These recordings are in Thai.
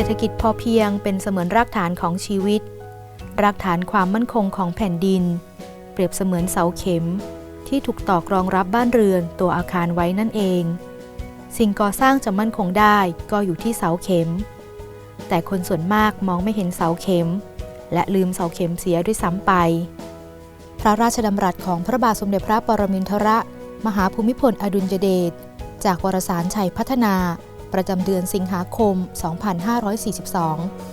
เศรษฐกิจพอเพียงเป็นเสมือนรากฐานของชีวิต รากฐานความมั่นคงของแผ่นดิน เปรียบเสมือนเสาเข็ม ที่ถูกตอกรองรับบ้านเรือนตัวอาคารไว้นั่นเอง สิ่งก่อสร้างจะมั่นคงได้ก็อยู่ที่เสาเข็ม แต่คนส่วนมากมองไม่เห็นเสาเข็ม และลืมเสาเข็มเสียด้วยซ้ำไป พระราชดำรัสของพระบาทสมเด็จพระปรมินทรมหาภูมิพลอดุลยเดชจากวารสารชัยพัฒนา ประจำเดือนสิงหาคม 2542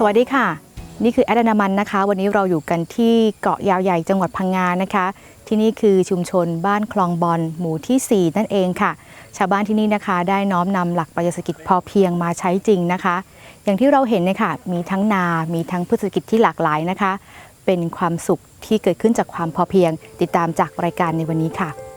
สวัสดีค่ะ นี่คือแอดนามันนะคะ วันนี้เราอยู่กันที่เกาะยาวใหญ่จังหวัดพังงานะคะ ที่นี่คือชุมชนบ้านคลองบอลหมู่ที่ 4 นั่นเองค่ะ ชาวบ้านที่นี่นะคะ ได้น้อมนำหลักปรัชญาเศรษฐกิจพอเพียงมาใช้จริงนะคะ อย่างที่เราเห็นเนี่ยค่ะมีทั้งนา มีทั้งพืชเศรษฐกิจที่หลากหลายนะคะ เป็นความสุขที่เกิดขึ้นจากความพอเพียง ติดตามจากรายการในวันนี้ค่ะ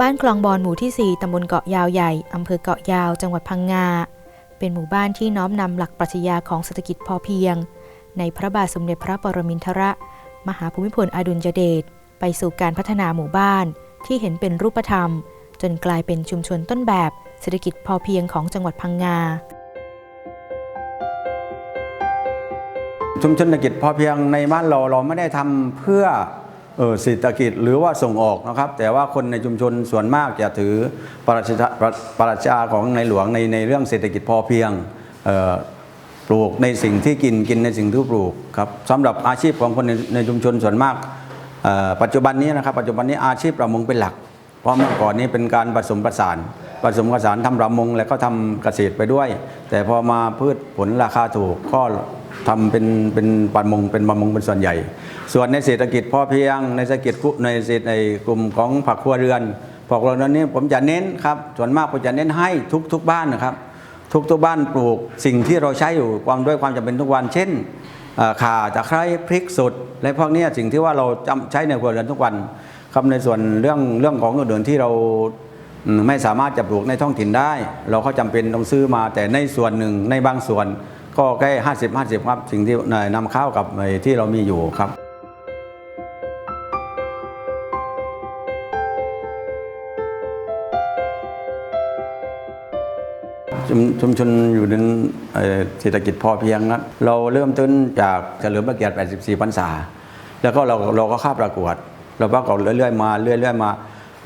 บ้านคลองบอนหมู่ที่ 4 ตำบลเกาะยาวใหญ่ อำเภอเกาะยาว จังหวัดพังงา เป็นหมู่บ้านที่น้อมนำหลักปรัชญาของเศรษฐกิจพอเพียง ในพระบาทสมเด็จพระปรมินทรมหาภูมิพลอดุลยเดช ไปสู่การพัฒนาหมู่บ้านที่เห็นเป็นรูปธรรม จนกลายเป็นชุมชนต้นแบบเศรษฐกิจพอเพียงของจังหวัดพังงา ชุมชนเศรษฐกิจพอเพียงในบ้านเราเราไม่ได้ทำเพื่อ เศรษฐกิจหรือว่าส่งออกนะครับ แต่ว่าคนในชุมชนส่วนมากจะถือปรัชญาปรัชญาของในหลวงในในเรื่องเศรษฐกิจพอเพียงปลูกในสิ่งที่กินกินในสิ่งที่ปลูกครับสำหรับอาชีพของคนในในชุมชนส่วนมาก ปัจจุบันนี้นะครับ ปัจจุบันนี้อาชีพประมงเป็นหลัก เพราะเมื่อก่อนนี้เป็นการผสมผสานผสมผสานทำประมงแล้วก็ทำเกษตรไปด้วย แต่พอมาพืชผลราคาถูกก็ ทำเป็นเป็นประมงเป็นประมงเป็นส่วนใหญ่ ส่วนในเศรษฐกิจพอเพียงในเศรษฐกิจในเศรษฐในกลุ่มของผักครัวเรือนผักครัวเรือนนี้ผมจะเน้นครับส่วนมากผมจะเน้นให้ทุกทุกบ้านนะครับ ทุกทุกบ้านปลูกสิ่งที่เราใช้อยู่ความด้วยความจำเป็นทุกวัน เช่นข่าตะไคร้พริกสดและพวกนี้สิ่งที่ว่าเราจใช้ในครัวเรือนทุกวันครับในส่วนเรื่องเรื่องของอื่นๆที่เราไม่สามารถจะปลูกในท้องถิ่นได้ เราก็จำเป็นต้องซื้อมาแต่ในส่วนหนึ่งในบางส่วน ก็แค่ห้าสิบห้าสิบครับ สิ่งที่นำเข้ากับที่เรามีอยู่ครับชุมชุมชนอยู่ในเศรษฐกิจพอเพียงนะเราเริ่มต้นจากเฉลิมพระเกียรติ 84 พรรษา แล้วก็เราเราก็เข้าประกวด เราประกวดเรื่อยๆมาเรื่อยๆมา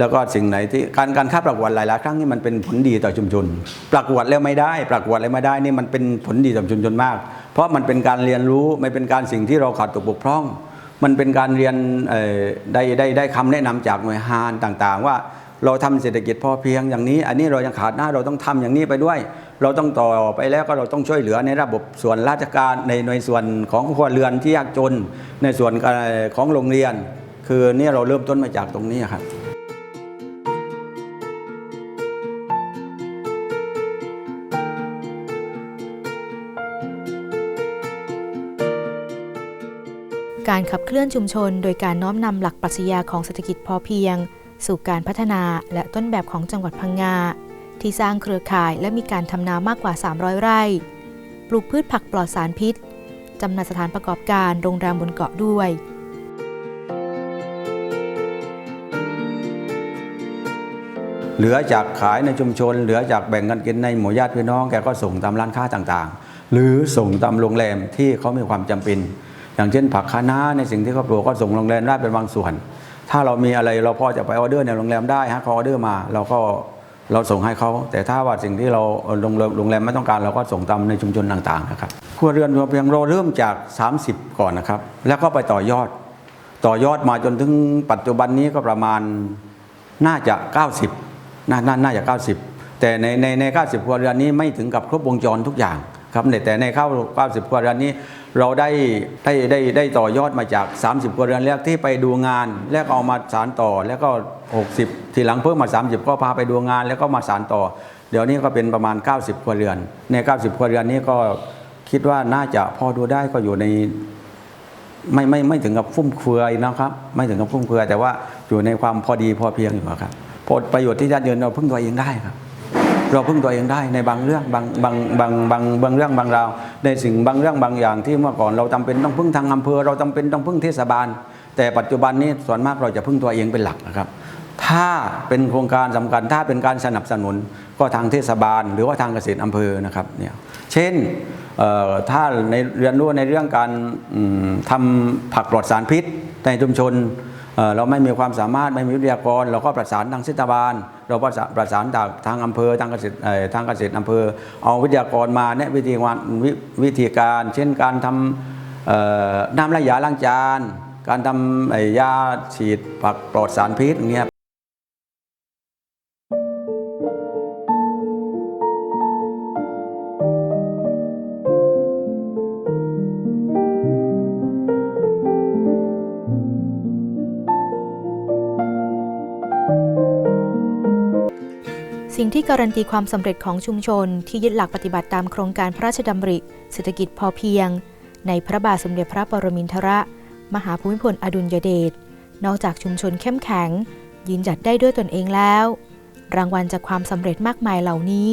แล้วก็สิ่งไหนที่การการเข้าประกวดหลายๆครั้งนี่มันเป็นผลดีต่อชุมชน ประกวดแล้วไม่ได้ ประกวดแล้วไม่ได้นี่มันเป็นผลดีต่อชุมชนมาก เพราะมันเป็นการเรียนรู้ไม่เป็นการสิ่งที่เราขาดตกบกพร่อง มันเป็นการเรียนได้ได้ได้คำแนะนำจากหน่วยงานต่างๆ ว่าเราทำเศรษฐกิจพอเพียงอย่างนี้ อันนี้เรายังขาดหน้าเราต้องทำอย่างนี้ไปด้วย เราต้องต่อไปแล้วก็เราต้องช่วยเหลือในระบบส่วนราชการในในส่วนของครัวเรือนที่ยากจน ในส่วนของโรงเรียน คือนี่เราเริ่มต้นมาจากตรงนี้ครับ การขับเคลื่อนชุมชน โดยการน้อมนำหลักปรัชญาของเศรษฐกิจพอเพียง สู่การพัฒนาและต้นแบบของจังหวัดพังงา ที่สร้างเครือข่ายและมีการทำนามากกว่า 300 ไร่ ปลูกพืชผักปลอดสารพิษจำหน่ายสถานประกอบการโรงแรมบนเกาะด้วยเหลือจากขายในชุมชน เหลือจากแบ่งกันกินในหมู่ญาติพี่น้องแกก็ส่งตามร้านค้าต่างๆ หรือส่งตามโรงแรมที่เขามีความจำเป็น อย่างเช่นผักคะน้าในสิ่งที่เขาปลูกก็ส่งโรงแรมได้เป็นบางส่วน ถ้าเรามีอะไรเราพอจะไปออเดอร์ในโรงแรมได้ฮะเขาออเดอร์มาเราก็เราส่งให้เขาแต่ถ้าว่าสิ่งที่เราโรงแรมโรงแรมไม่ต้องการเราก็ส่งตามในชุมชนต่างๆนะครับครัวเรือนพอเพียงเราเริ่มจาก 30 ก่อนนะครับ แล้วก็ไปต่อยอด ต่อยอดมาจนถึงปัจจุบันนี้ก็ประมาณน่าจะ 90น่าน่าน่าจะ 90 แต่ในในใน 90 ครัวเรือนนี้ไม่ถึงกับครบวงจรทุกอย่างครับแต่ในเข้า90 ครัวเรือนนี้ เราได้ได้ได้ได้ต่อยอดมาจาก 30ครัวเรือนแรกที่ไปดูงาน แล้วเอามาสานต่อ แล้วก็ 60 ทีหลังเพิ่มมา 30 ก็พาไปดูงาน แล้วก็มาสานต่อ เดี๋ยวนี้ก็เป็นประมาณ 90ครัวเรือน ใน 90ครัวเรือนนี้ก็คิดว่าน่าจะพอดูได้ก็อยู่ในไม่ไม่ไม่ถึงกับฟุ่มเฟือยนะครับ ไม่ถึงกับฟุ่มเฟือยแต่ว่าอยู่ในความพอดีพอเพียงอยู่ครับผลประโยชน์ที่ญาติโยมเราพึ่งตัวเองได้ครับ เราพึ่งตัวเองได้ในบางเรื่องบางบางบางบางบางเรื่องบางราว ในสิ่งบางเรื่องบางอย่างที่เมื่อก่อนเราจำเป็นต้องพึ่งทางอำเภอ เราจำเป็นต้องพึ่งเทศบาล แต่ปัจจุบันนี้ส่วนมากเราจะพึ่งตัวเองเป็นหลักนะครับ ถ้าเป็นโครงการสำคัญถ้าเป็นการสนับสนุนก็ทางเทศบาล หรือว่าทางเกษตรอำเภอนะครับเนี่ยเช่นถ้าในเรียนรู้ในเรื่องการอืมทำผักปลอดสารพิษในชุมชน เเราไม่มีความสามารถไม่มีวิทยากร เราก็ประสานทางเทศบาล เราประสานประสานจากทางอำเภอทางเกษตรเอ่อทางเกษตรอำเภอ เอาวิทยากรมาแนะวิธีการวิวิธีการ เช่นการทำน้ำละยาล้างจาน การทำยาฉีดผักปลอดสารพิษอย่างเงี้ย สิ่งที่การันตีความสำเร็จของชุมชนที่ยึดหลักปฏิบัติตามโครงการพระราชดำริ เศรษฐกิจพอเพียง ในพระบาทสมเด็จพระปรมินทรมหาภูมิพลอดุลยเดชนอกจากชุมชนเข้มแข็ง ยืนหยัดได้ด้วยตนเองแล้ว รางวัลจากความสำเร็จมากมายเหล่านี้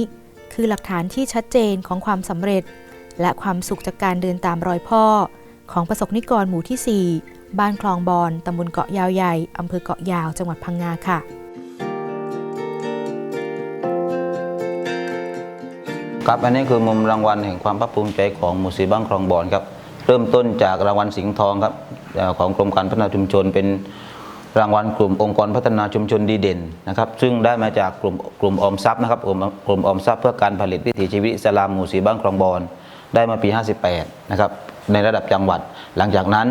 คือหลักฐานที่ชัดเจนของความสำเร็จ และความสุขจากการเดินตามรอยพ่อ ของประสบนิกรหมู่ที่ 4 บ้านคลองบอนตำบลเกาะยาวใหญ่อำเภอเกาะยาวจังหวัดพังงาค่ะ ครับอันนี้คือมุมรางวัลแห่งความภาคภูมิใจของหมู่สีบ้านคลองบอนครับเริ่มต้นจากรางวัลสิงห์ทองครับของกรมการพัฒนาชุมชน เป็นรางวัลกลุ่มองค์กรพัฒนาชุมชนดีเด่นนะครับซึ่งได้มาจากกลุ่มกลุ่มออมทรัพย์นะครับกลุ่มกลุ่มออมทรัพย์เพื่อการผลิตวิถีชีวิตสลามหมู่สีบ้านคลองบอนได้มาปี 58นะครับในระดับจังหวัด หลังจากนั้น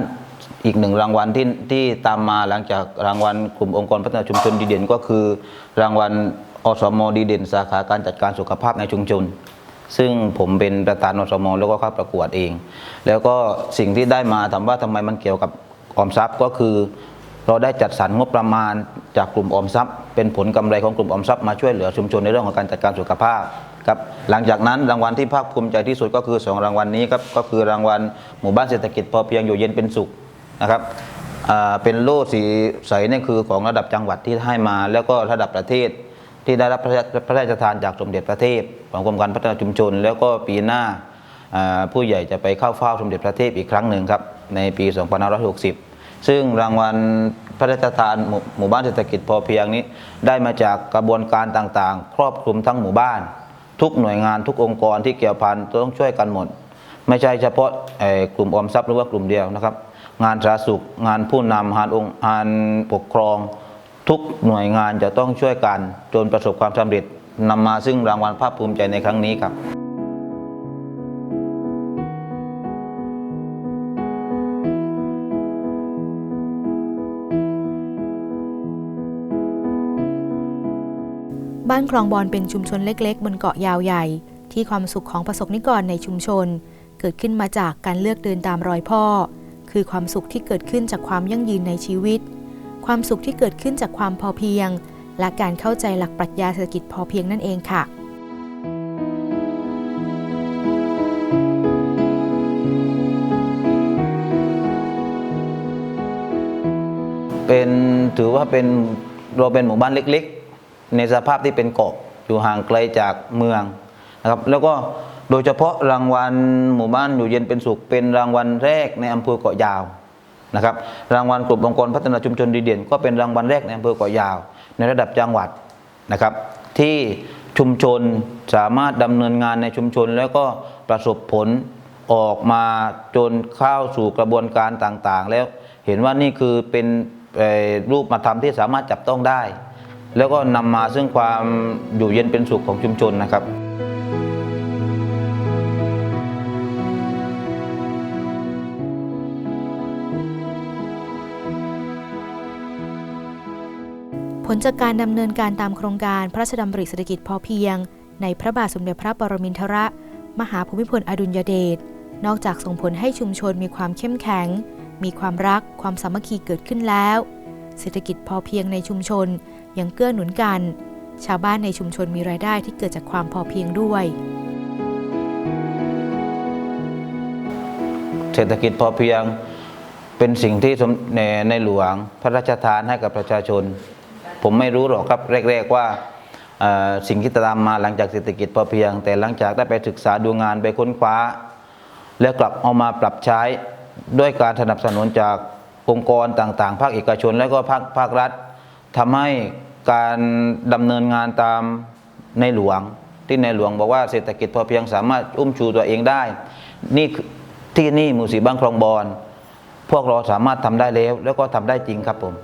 อีกหนึ่งรางวัลที่ที่ตามมาหลังจากรางวัลกลุ่มองค์กรพัฒนาชุมชนดีเด่น ก็คือ รางวัลอสมดีเด่น สาขาการจัดการสุขภาพในชุมชน ซึ่งผมเป็นประธานอสมแล้วก็เข้าประกวดเอง แล้วก็สิ่งที่ได้มาถามว่าทำไมมันเกี่ยวกับออมทรัพย์ก็คือ เราได้จัดสรรงบประมาณจากกลุ่มออมทรัพย์ เป็นผลกำไรของกลุ่มออมทรัพย์มาช่วยเหลือชุมชนในเรื่องของการจัดการสุขภาพครับหลังจากนั้นรางวัลที่ภาคภูมิใจที่สุดก็คือสองรางวัลนี้ครับก็คือรางวัลหมู่บ้านเศรษฐกิจพอเพียงอยู่เย็นเป็นสุขนะครับเป็นโล่สีใสนี่คือของระดับจังหวัดที่ให้มา แล้วก็ระดับประเทศ ที่ได้รับพระราชทานจากสมเด็จพระเทพของกรมการพัฒนาชุมชน แล้วก็ปีหน้าผู้ใหญ่จะไปเข้าเฝ้าสมเด็จพระเทพอีกครั้งหนึ่งครับในปี 2560 ซึ่งรางวัลพระราชทานหมู่หมู่บ้านเศรษฐกิจพอเพียงนี้ ได้มาจากกระบวนการต่างๆ ครอบคลุมทั้งหมู่บ้าน ทุกหน่วยงานทุกองค์กรที่เกี่ยวพันต้องช่วยกันหมด ไม่ใช่เฉพาะกลุ่มออมทรัพย์หรือว่ากลุ่มเดียวนะครับ งานสาธารณสุขงานผู้นำงานองค์งานปกครอง ทุกหน่วยงานจะต้องช่วยกันจนประสบความสำเร็จนำมาซึ่งรางวัลภาคภูมิใจในครั้งนี้ครับบ้านคลองบอนเป็นชุมชนเล็ก ๆ บนเกาะยาวใหญ่ ที่ความสุขของประสบนิกรในชุมชน เกิดขึ้นมาจากการเลือกเดินตามรอยพ่อ คือความสุขที่เกิดขึ้นจากความยั่งยืนในชีวิต ความสุขที่เกิดขึ้นจากความพอเพียง และการเข้าใจหลักปรัชญาเศรษฐกิจพอเพียงนั่นเองค่ะเป็นถือว่าเป็นเราเป็นหมู่บ้านเล็กๆ ในสภาพที่เป็นเกาะอยู่ห่างไกลจากเมืองนะครับแล้วก็โดยเฉพาะรางวัลหมู่บ้านอยู่เย็นเป็นสุขเป็นรางวัลแรกในอำเภอเกาะยาว นะครับ รางวัลกลุ่มองค์กรพัฒนาชุมชนดีเด่น ก็เป็นรางวัลแรกในอำเภอเกาะยาว ในระดับจังหวัดนะครับ ที่ชุมชนสามารถดำเนินงานในชุมชน แล้วก็ประสบผลออกมาจนเข้าสู่กระบวนการต่างๆ แล้วเห็นว่านี่คือเป็นรูปมาทำที่สามารถจับต้องได้ แล้วก็นำมาซึ่งความอยู่เย็นเป็นสุขของชุมชนนะครับ ผลจากการดำเนินการตามโครงการพระราชดำริเศรษฐกิจพอเพียง ในพระบาทสมเด็จพระปรมินทรมหาภูมิพลอดุลยเดชนอกจากส่งผลให้ชุมชนมีความเข้มแข็ง มีความรักความสามัคคีเกิดขึ้นแล้ว เศรษฐกิจพอเพียงในชุมชนยังเกื้อหนุนกัน ชาวบ้านในชุมชนมีรายได้ที่เกิดจากความพอเพียงด้วย เศรษฐกิจพอเพียงเป็นสิ่งที่สมในในหลวงพระราชทานให้กับประชาชน ผมไม่รู้หรอกครับแรก ๆว่าสิ่งที่ตามมาหลังจากเศรษฐกิจพอเพียง แต่หลังจากได้ไปศึกษาดูงานไปค้นคว้า แล้วกลับเอามาปรับใช้ด้วยการสนับสนุนจากองค์กรต่างๆ ภาคเอกชน และก็ภาคภาครัฐทำให้การดำเนินงานตามในหลวง ที่ในหลวงบอกว่าเศรษฐกิจพอเพียงสามารถอุ้มชูตัวเองได้ นี่ที่นี่หมู่สีบ้างคลองบอนพวกเราสามารถทำได้แล้ว แล้วก็ทำได้จริงครับผม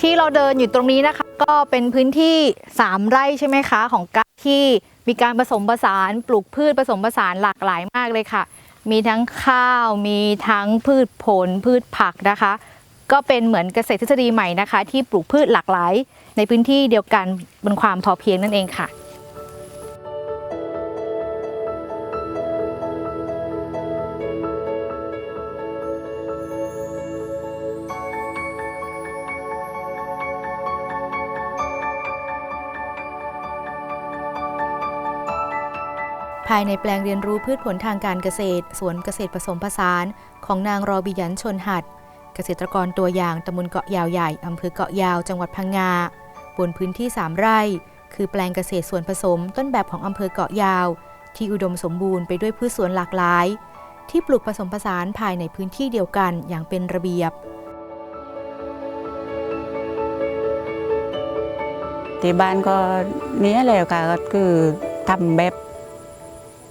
ที่เราเดินอยู่ตรงนี้นะคะ ก็เป็นพื้นที่ 3 ไร่ใช่ไหมคะ ของการที่มีการผสมผสานปลูกพืชผสมผสานหลากหลายมากเลยค่ะ มีทั้งข้าวมีทั้งพืชผลพืชผักนะคะ ก็เป็นเหมือนเกษตรทฤษฎีใหม่นะคะ ที่ปลูกพืชหลากหลาย ในพื้นที่เดียวกันบนความพอเพียงนั่นเองค่ะ ภายในแปลงเรียนรู้พืชผลทางการเกษตร สวนเกษตรผสมผสาน ของนางรอบิยันชนหัด เกษตรกรตัวอย่างตำบลเกาะยาวใหญ่อำเภอเกาะยาวจังหวัดพังงา บนพื้นที่ 3 ไร่ คือแปลงเกษตรสวนผสมต้นแบบของอำเภอเกาะยาว ที่อุดมสมบูรณ์ไปด้วยพืชสวนหลากหลาย ที่ปลูกผสมผสานภายในพื้นที่เดียวกันอย่างเป็นระเบียบที่บ้านก็เนี้ยแหละค่ะก็คือทำแบบ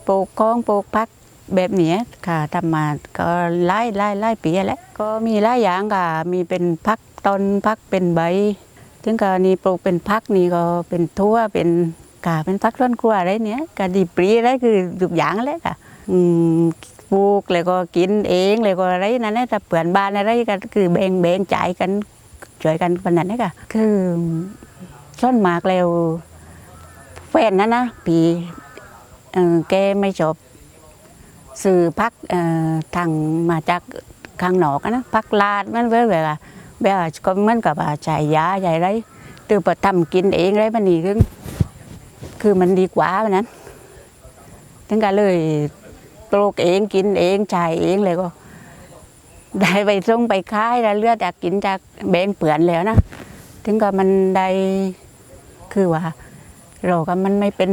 ปลูกกองปลูกพักแบบนี้ค่ะทำมาก็ไล่ไล่ไล่ปีแล้วก็มีหลายอย่างค่ะมีเป็นพักต้นพักเป็นใบถึงก็นี่ปลูกเป็นพักนี่ก็เป็นทั่วเป็นกาเป็นพักต้นครัวอะไรเนี้ยก็ดีปรีอะไรคือทุกอย่างแหละค่ะอืมปลูกแล้วก็กินเองแล้วก็อะไรนั่นแหละแต่เปลี่ยนบ้านอะไรก็คือแบ่งแบ่งจ่ายกันช่วยกันคนนั้นนะค่ะคือส่วนหมากแล้วแฟนนะนะปี แกไม่ชอบสื่อพักทางมาจากข้างนอกนะพักลาดมันเว้ยแบบว่าแบบก็เหมือนกับว่าใช้ยาใหญ่ไรตือไปทำกินเองไรมันนี่คือคือมันดีกว่าแบบนั้นถึงก็เลยปลูกเองกินเองใช้เองเลยก็ ได้ไปส่งไปขายแล้วเลือดจากกินจากแบงเปลือนแล้วนะถึงก็มันได้คือว่า เราก็มันไม่เป็น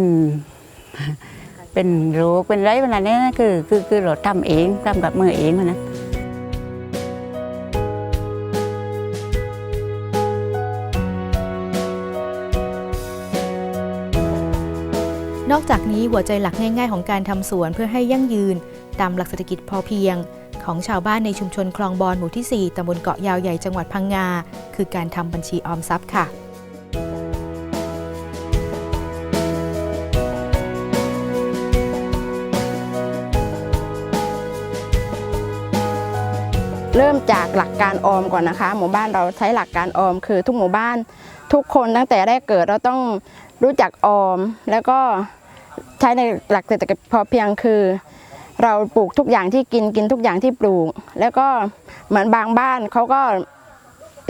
เป็นโรคเป็นไรขนาดนี้นะคือคือคือเราทำเองทำกับมือเองนะนอกจากนี้หัวใจหลักง่าย ๆ ของการทำสวนเพื่อให้ยั่งยืน ตามหลักเศรษฐกิจพอเพียง ของชาวบ้านในชุมชนคลองบอนหมู่ที่ 4ตำบลเกาะยาวใหญ่จังหวัดพังงา คือการทำบัญชีออมทรัพย์ค่ะ เริ่มจากหลักการออมก่อนนะคะ หมู่บ้านเราใช้หลักการออม คือทุกหมู่บ้านทุกคนตั้งแต่แรกเกิดเราต้องรู้จักออม แล้วก็ใช้ในหลักเศรษฐกิจพอเพียงคือ เราปลูกทุกอย่างที่กินกินทุกอย่างที่ปลูก แล้วก็เหมือนบางบ้านเขาก็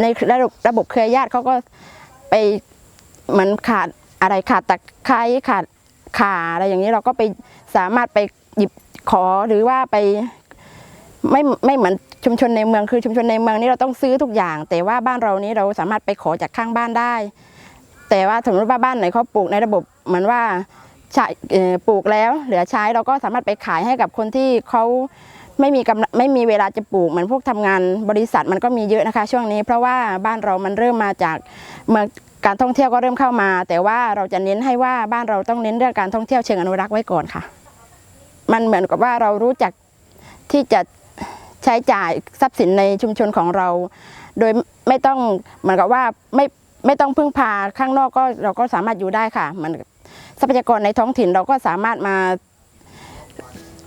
ในระบบระบบเครือญาติเขาก็ไปเหมือนขาดอะไรขาดตะไคร้ขาดขาอะไรอย่างนี้เราก็ไปสามารถไปหยิบขอหรือว่าไปไม่ไม่เหมือน ชุมชนในเมืองคือชุมชนในเมืองนี่เราต้องซื้อทุกอย่าง แต่ว่าบ้านเรานี้เราสามารถไปขอจากข้างบ้านได้ แต่ว่าสมมติว่าบ้านไหนเขาปลูกในระบบเหมือนว่าปลูกแล้ว เหลือใช้เราก็สามารถไปขายให้กับคนที่เขาไม่มีกำลังไม่มีเวลาจะปลูกเหมือนพวกทำงานบริษัทมันก็มีเยอะนะคะ ช่วงนี้ เพราะว่าบ้านเรามันเริ่มมาจากเมืองการท่องเที่ยวก็เริ่มเข้ามา แต่ว่าเราจะเน้นให้ว่าบ้านเราต้องเน้นเรื่องการท่องเที่ยวเชิงอนุรักษ์ไว้ก่อนค่ะ มันเหมือนกับว่าเรารู้จักที่จะ ใช้จ่ายทรัพย์สินในชุมชนของเรา โดยไม่ต้องเหมือนกับว่าไม่ไม่ต้องพึ่งพาข้างนอกก็เราก็สามารถอยู่ได้ค่ะมันทรัพยากรในท้องถิ่นเราก็สามารถมา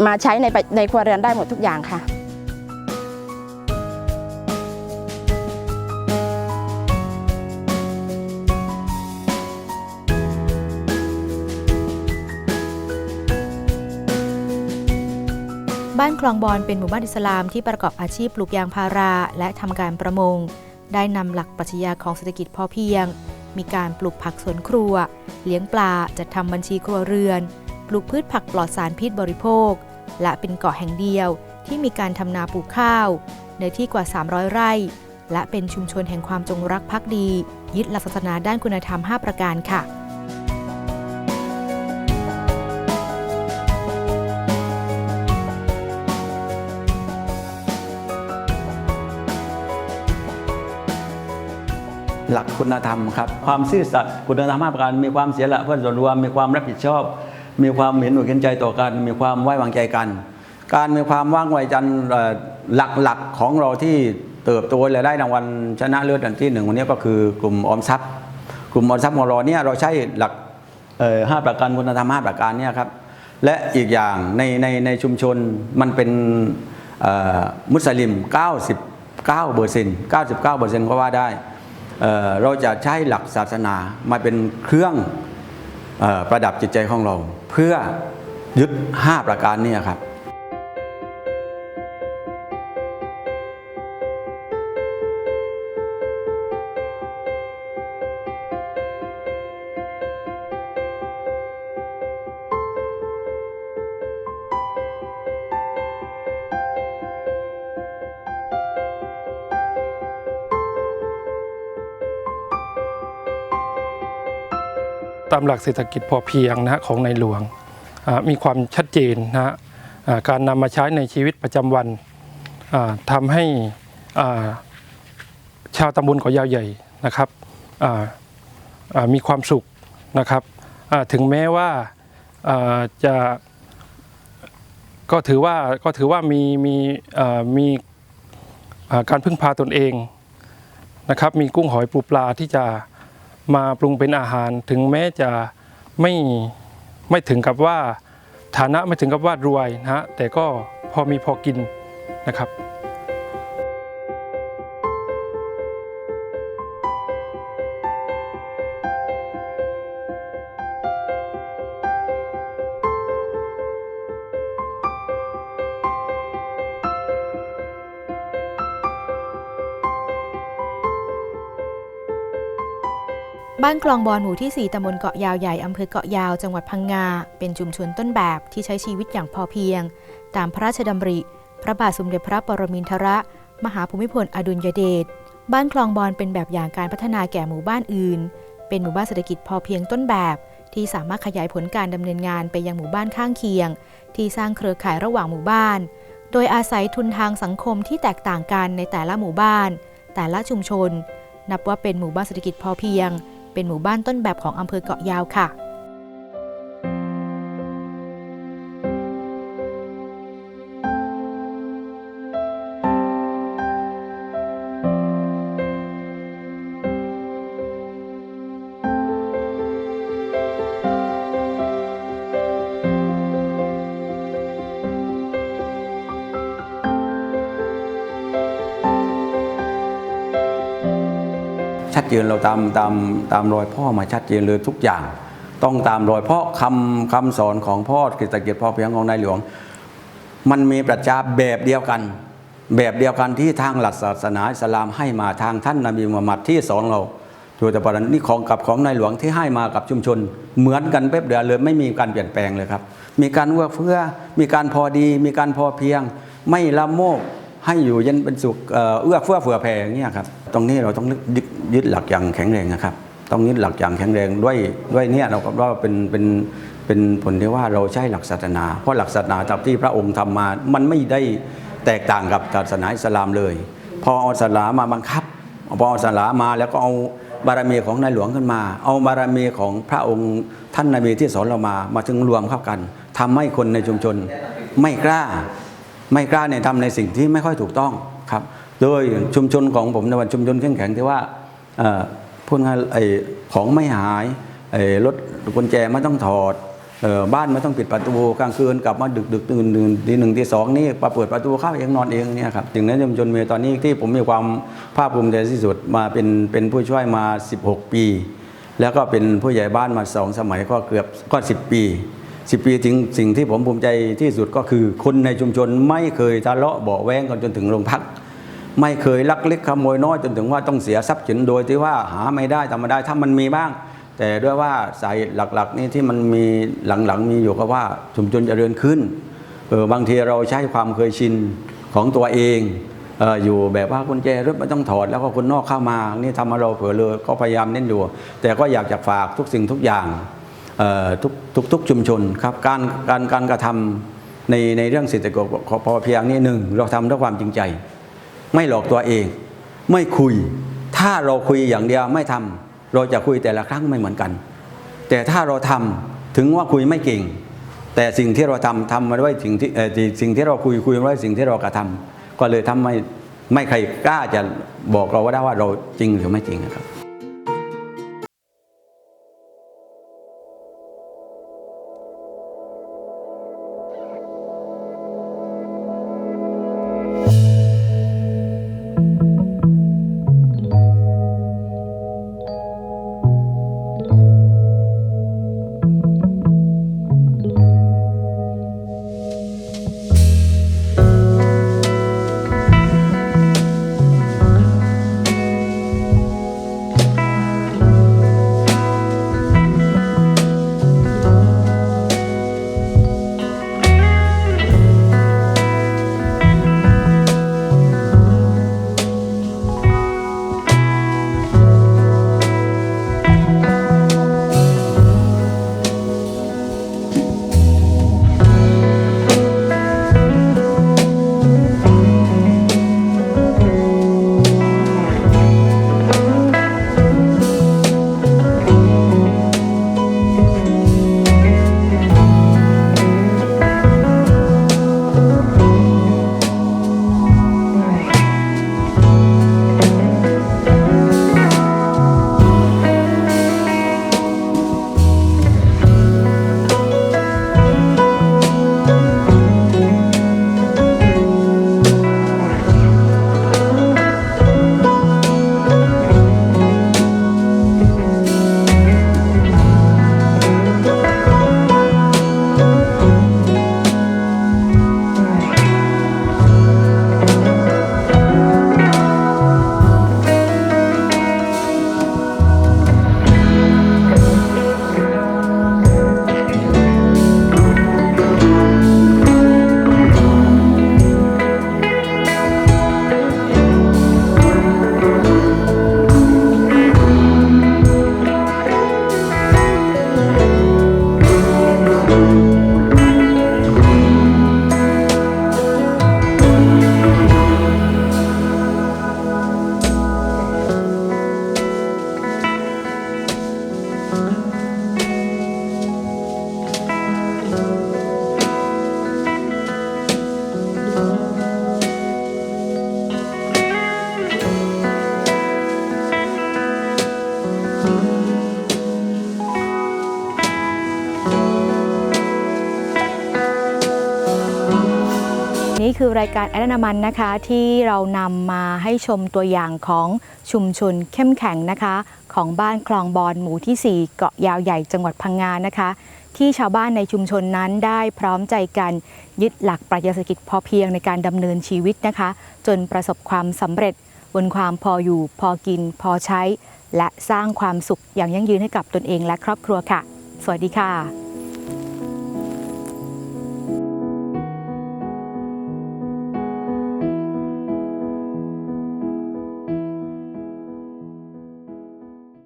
มาใช้ในในครัวเรือนได้หมดทุกอย่างค่ะานคลองบอนเป็นหมู่บ้านอิสลามที่ประกอบอาชีพปลูกยางพารา และทำการประมง ได้นำหลักปรัชญาของเศรษฐกิจพอเพียง มีการปลูกผักสวนครัว เลี้ยงปลาจัดทำบัญชีครัวเรือน ปลูกพืชผักปลอดสารพิษบริโภค และเป็นเกาะแห่งเดียวที่มีการทำนาปลูกข้าวเนื้อที่กว่า 300 ไร่ และเป็นชุมชนแห่งความจงรักภักดี ยึดหลักศาสนาด้านคุณธรรม 5 ประการค่ะ หลักคุณธรรมครับความซื่อสัตย์คุณธรรมห้าประการมีความเสียละเพื่อส่วนรวมมีความรับผิดชอบ มีความเห็นอกเห็นใจต่อกัน มีความไว้วางใจกัน การมีความว่างไว้จเอ่อหลักๆของเราที่เติบโตและได้รางวัลชนะเลิศอันที่หนึ่งวันนี้ก็คือกลุ่มออมทรัพย์ กลุ่มออมทรัพย์ของเราเนี่ยเราใช้หลักห้าประการคุณธรรมห้าประการเนี่ยครับและอีกอย่างในในในชุมชนมันเป็นมุสลิม 99เปอร์เซ็นต์99เปอร์เซ็นต์ก็ว่าได้ เราจะใช้หลักศาสนามาเป็นเครื่องอประดับจิตใจของเรา เพื่อยึด 5 ประการนี้ครับ ตามหลักเศรษฐกิจพอเพียงนะฮะของในหลวงมีความชัดเจนนะฮะการนำมาใช้ในชีวิตประจำวันทำให้ชาวตำบลเกาะยาวใหญ่นะครับมีความสุขนะครับถึงแม้ว่าจะก็ถือว่าก็ถือว่ามีมีมีการพึ่งพาตนเองนะครับมีกุ้งหอยปูปลาที่จะ มาปรุงเป็นอาหารถึงแม้จะไม่ไม่ถึงกับว่าฐานะไม่ถึงกับว่ารวยนะฮะแต่ก็พอมีพอกินนะครับ บ้านคลองบอนหมู่ที่ 4ตำบลเกาะยาวใหญ่อำเภอเกาะยาว จังหวัดพังงา เป็นชุมชนต้นแบบที่ใช้ชีวิตอย่างพอเพียง ตามพระราชดำริ พระบาทสมเด็จพระปรมินทรมหาภูมิพลอดุลยเดช บ้านคลองบอนเป็นแบบอย่างการพัฒนาแก่หมู่บ้านอื่น เป็นหมู่บ้านเศรษฐกิจพอเพียงต้นแบบ ที่สามารถขยายผลการดำเนินงานไปยังหมู่บ้านข้างเคียง ที่สร้างเครือข่ายระหว่างหมู่บ้าน โดยอาศัยทุนทางสังคมที่แตกต่างกันในแต่ละหมู่บ้าน แต่ละชุมชน นับว่าเป็นหมู่บ้านเศรษฐกิจพอเพียง เป็นหมู่บ้านต้นแบบของอำเภอเกาะยาวค่ะ เจนเราตามตามตามรอยพ่อมาชัดเจนเลยทุกอย่าง ต้องตามรอยเพราะคำคำสอนของพ่อเศรษฐกิจพอเพียงของในหลวง มันมีปรัชญาแบบเดียวกัน แบบเดียวกันที่ทางหลักศาสนาอิสลามให้มาทางท่านนบีมุฮัมมัดที่สอนเราโดยเฉพาะนี่ของกับของในหลวงที่ให้มากับชุมชน เหมือนกันเป๊บเดียวเลยไม่มีการเปลี่ยนแปลงเลยครับ มีการเอื้อเฟื้อมีการพอดี มีการพอเพียง ไม่ละโมบให้อยู่เย็นเป็นสุขเอื้อเฟื้อเผื่อแผ่อย่างเงี้ยครับ ตรงนี้เราต้องยึด ยึดหลักอย่างแข็งแรงนะครับ ต้องยึดหลักอย่างแข็งแรงด้วยด้วยเนี่ยเราก็ว่าเป็นเป็นเป็นผลที่ว่าเราใช้หลักศาสนา เพราะหลักศาสนาตามที่พระองค์ทำมา มันไม่ได้แตกต่างกับศาสนาอิสลามเลย พอเอาศาสนามาบังคับ พอเอาศาสนามาแล้วก็เอาบารมีของในหลวงขึ้นมา เอาบารมีของพระองค์ท่านนบีที่สอนเรามามาถึงรวมเข้ากันทำให้คนในชุมชนไม่กล้า ไม่กล้าในทำในสิ่งที่ไม่ค่อยถูกต้องครับ โดยชุมชนของผมในวันชุมชนเข้มแข็งที่ว่า พูดง่ายไอ้ของไม่หายไอ้รถกุญแจไม่ต้องถอดออบ้านไม่ต้องปิดประตูกลางคืนกลับมาดึกดึกตื่นตื่นทีหนึ่งทีสองนี่ปาเปิดประตูเข้าเองนอนเองเนี่ยครับถึงนั้นชุมชนเมย์ตอนนี้ที่ผมมีความภาคภูมิใจที่สุดมาเป็นเป็นผู้ช่วยมา 16 ปี แล้วก็เป็นผู้ใหญ่บ้านมาสองสมัยก็เกือบก็10 ปี 10 ปีถึงสิ่งที่ผมภูมิใจที่สุดก็คือคนในชุมชนไม่เคยทะเลาะเบาแว้งกันจนถึงโรงพัก ไม่เคยลักเล็กขโมยน้อยจนถึงว่าต้องเสียทรัพย์สินโดยที่ว่าหาไม่ได้ทำไม่ได้ถ้ามันมีบ้าง แต่ด้วยว่าสาเหลักๆนี่ที่มันมีหลังๆ มีอยู่ก็ว่าชุมชนเจริญขึ้นเออบางทีเราใช้ความเคยชินของตัวเองเอออยู่แบบว่ากุญแจรถไม่ต้องถอดแล้วก็คนนอกเข้ามานี่ทำให้เราเผลอเลยก็พยายามเน้นอยู่ แต่ก็อยากจะฝากทุกสิ่งทุกอย่างออทุกทุกทุกชุมชนครับการการการกระทำในในเรื่องเศรษฐกิจพอเพียงนี่หนึ่งเราทำด้วยความจริงใจ ไม่หลอกตัวเอง ไม่คุย ถ้าเราคุยอย่างเดียวไม่ทำเราจะคุยแต่ละครั้งไม่เหมือนกัน แต่ถ้าเราทำถึงว่าคุยไม่เก่ง แต่สิ่งที่เราทำทำมาด้วยสิ่งที่สิ่งที่เราคุยคุยมาด้วยสิ่งที่เรากระทำก็เลยทำไม่ไม่ใครกล้าจะบอกเราว่าได้ว่าเราจริงหรือไม่จริงนะครับ นี่คือรายการแอดนามันนะคะที่เรานำมาให้ชมตัวอย่างของชุมชนเข้มแข็งนะคะ ของบ้านคลองบอนหมู่ที่ 4 เกาะยาวใหญ่จังหวัดพังงานะคะ ที่ชาวบ้านในชุมชนนั้นได้พร้อมใจกันยึดหลักปรัชญาเศรษฐกิจพอเพียงในการดำเนินชีวิตนะคะ จนประสบความสำเร็จบนความพออยู่ พอกิน พอใช้ และสร้างความสุขอย่างยั่งยืนให้กับตนเองและครอบครัวค่ะ สวัสดีค่ะ